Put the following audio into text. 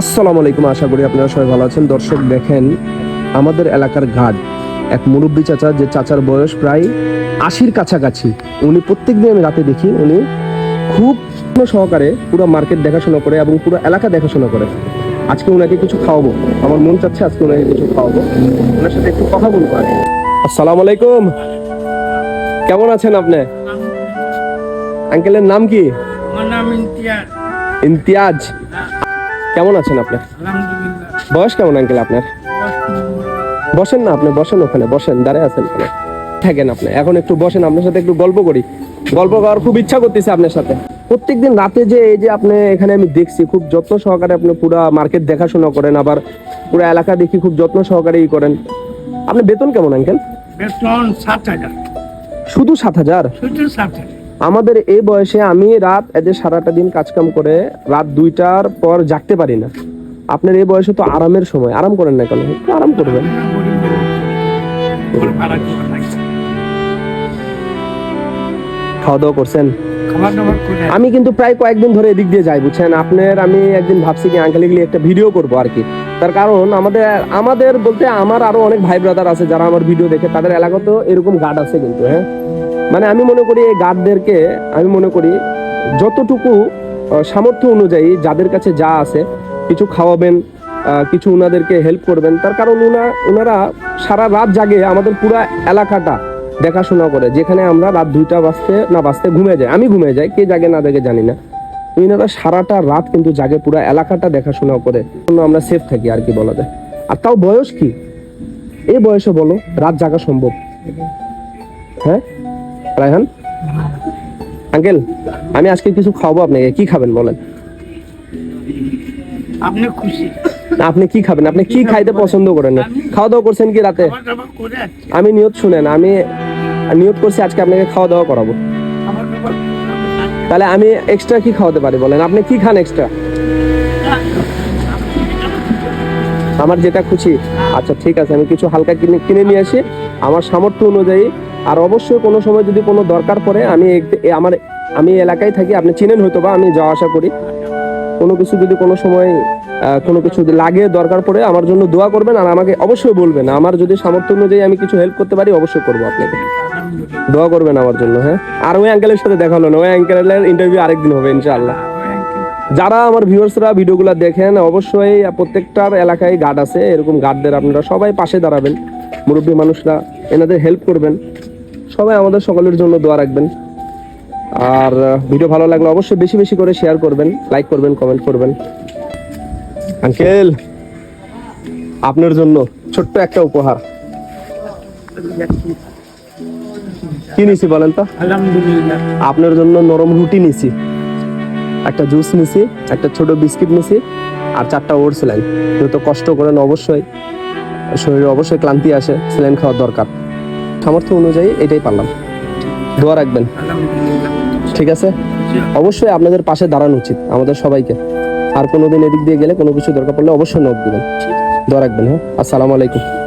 আসসালামু আলাইকুম আশা করি আপনারা সবাই ভালো আছেন। দর্শক দেখেন আমাদের এলাকার ঘাট। এক মুরব্বী চাচা যে চাচার বয়স প্রায় আশির কাছাকাছি উনি প্রত্যেক দিন আমি রাতে দেখি উনি খুব সহকারে পুরো মার্কেট দেখাশোনা করে এবং পুরো এলাকা দেখাশোনা করে। আজকে ওনাকে কিছু খাওয়াবো। আমার মন চাচ্ছে আজকে ওনাকে কিছু খাওয়াবো। ওনার সাথে একটু কথা বলব কি। আসসালামু আলাইকুম। কেমন আছেন আপনি? আঙ্কেলের নাম কি? আমার নাম ইমতিয়াজ। ইমতিয়াজ। কেমন আছেন আপনি? আলহামদুলিল্লাহ। বয়স কেমন আঙ্কেল আপনার? বসেন না আপনি বসেন ওখানে বসেন দাঁড়ায় আছেন ওখানে থাকেন আপনি এখন একটু বসেন আপনার সাথে একটু গল্প করি। গল্প করার খুব ইচ্ছা করতেছে আপনার সাথে। প্রত্যেকদিন রাতে যে এই যে আপনি এখানে আমি দেখছি খুব যত্ন সহকারে আপনি পুরা মার্কেট দেখাশোনা করেন আবার পুরো এলাকা দেখি খুব যত্ন সহকারে ই করেন। আপনি বেতন কেমন আঙ্কেল? বেতন সাত হাজার। শুধু সাত হাজার? শুধু সাত হাজার। আমাদের এই বয়সে আমি রাত এদের সারাটা দিন কাজকাম করে রাত দুইটার পর জাগতে পারি না। আপনার এই বয়সে তো আরামের সময়। আরাম করেন না কেন? একটু আরাম করবেন। খাওয়া দাওয়া করছেন? আমি কিন্তু প্রায় কয়েকদিন ধরে এদিক দিয়ে যাই, বুঝছেন? আপনার আমি একদিন ভাবছি কি আঙ্কেল এগুলি একটা ভিডিও করব আর কি। তার কারণ আমাদের আমাদের বলতে আমার আরও অনেক ভাই ব্রাদার আছে যারা আমার ভিডিও দেখে, তাদের এলাকাতেও এরকম গার্ড আছে কিন্তু হ্যাঁ? মানে আমি মনে করি এই গার্ডদেরকে আমি মনে করি যতটুকু সামর্থ্য অনুযায়ী যাদের কাছে যা আছে, কিছু খাওয়াবেন কিছু ওনাদেরকে হেল্প করবেন, তার কারণ ওনা ওনারা সারা রাত জাগে আমাদের পুরো এলাকাটা দেখাশোনা করে, যেখানে আমরা রাত দুইটা বাজতে, না, বাজতে ঘুমিয়ে যাই। আমি ঘুমিয়ে যাই, কে জাগে না জাগে জানি না। ওনারা সারাটা রাত কিন্তু জাগে পুরা এলাকাটা দেখাশোনা করে আমরা সেফ থাকি আর কি বলা যায়। আর তাও বয়স কি? এই বয়সে বলো, রাত জাগা সম্ভব। হ্যাঁ? রায়হান? আঙ্কেল আমি আজকে কিছু খাওয়াবো আপনাকে। কি খাবেন বলেন? আপনি খুশি। আপনি কি খাবেন? আপনি কি খাইতে পছন্দ করেন খাওয়া দাওয়া করছেন কি রাতে? আমি নিয়ত শুনেন আমি নিয়ত করছি আজকে আপনাকে খাওয়া দাওয়া করাবো তাহলে আমি এক্সট্রা কি খাওয়াতে পারি বলেন? আপনি কি খান এক্সট্রা আমার যেটা খুশি। আচ্ছা ঠিক আছে আমি কিছু হালকা কিনে কিনে নিয়ে আসি। আমার সামর্থ্য অনুযায়ী আর অবশ্যই কোনো সময় যদি কোনো দরকার পড়ে, আমি আমার, আমি এলাকায় থাকি, আপনি চিনেন হয়তো বা আমি যাওয়া আসা করি। কোনো কিছু যদি কোনো সময় কোনো কিছু লাগে, দরকার পড়ে, আমার জন্য দোয়া করবেন আর আমাকে অবশ্যই বলবেন। আমার যদি সামর্থ্য অনুযায়ী আমি কিছু হেল্প করতে পারি, অবশ্যই করব আপনাকে। দোয়া করবেন আমার জন্য হ্যাঁ? আর ওই আঙ্কেলের সাথে দেখা হলো না, ওই আঙ্কেলের ইন্টারভিউ আরেকদিন হবে, ইনশাআল্লাহ। যারা আমার ভিউয়ার্সরা ভিডিওগুলো দেখেন, অবশ্যই প্রত্যেকটার এলাকায় গার্ড আছে, এরকম গার্ডদের আপনারা সবাই পাশে দাঁড়াবেন। মুরব্বী মানুষরা, এনাদের হেল্প করবেন। সবাই আমাদের সকলের জন্য দোয়া রাখবেন। আর ভিডিও ভালো লাগলে অবশ্যই বেশি বেশি করে শেয়ার করবেন লাইক করবেন কমেন্ট করবেন। আঙ্কেল আপনার জন্য ছোট্ট একটা উপহার। কি নিছি বলেন তো? আলহামদুলিল্লাহ। আপনার জন্য নরম রুটি নিছি। একটা জুস নিছি একটা ছোট বিস্কিট নিছি আর চারটা ওর স্যালাইন যেহেতু কষ্ট করেন অবশ্যই শরীরে অবশ্যই ক্লান্তি আসে স্যালাইন খাওয়ার দরকার। সামর্থ্য অনুযায়ী এটাই পারলাম। দোয়া রাখবেন। ঠিক আছে? অবশ্যই আপনাদের পাশে দাঁড়ানো উচিত, আমাদের সবাইকে। আর কোনোদিন এদিক দিয়ে গেলে কোনো কিছু দরকার পড়লে অবশ্যই নোট দিবেন। দোয়া রাখবেন হ্যাঁ? আসসালামু আলাইকুম।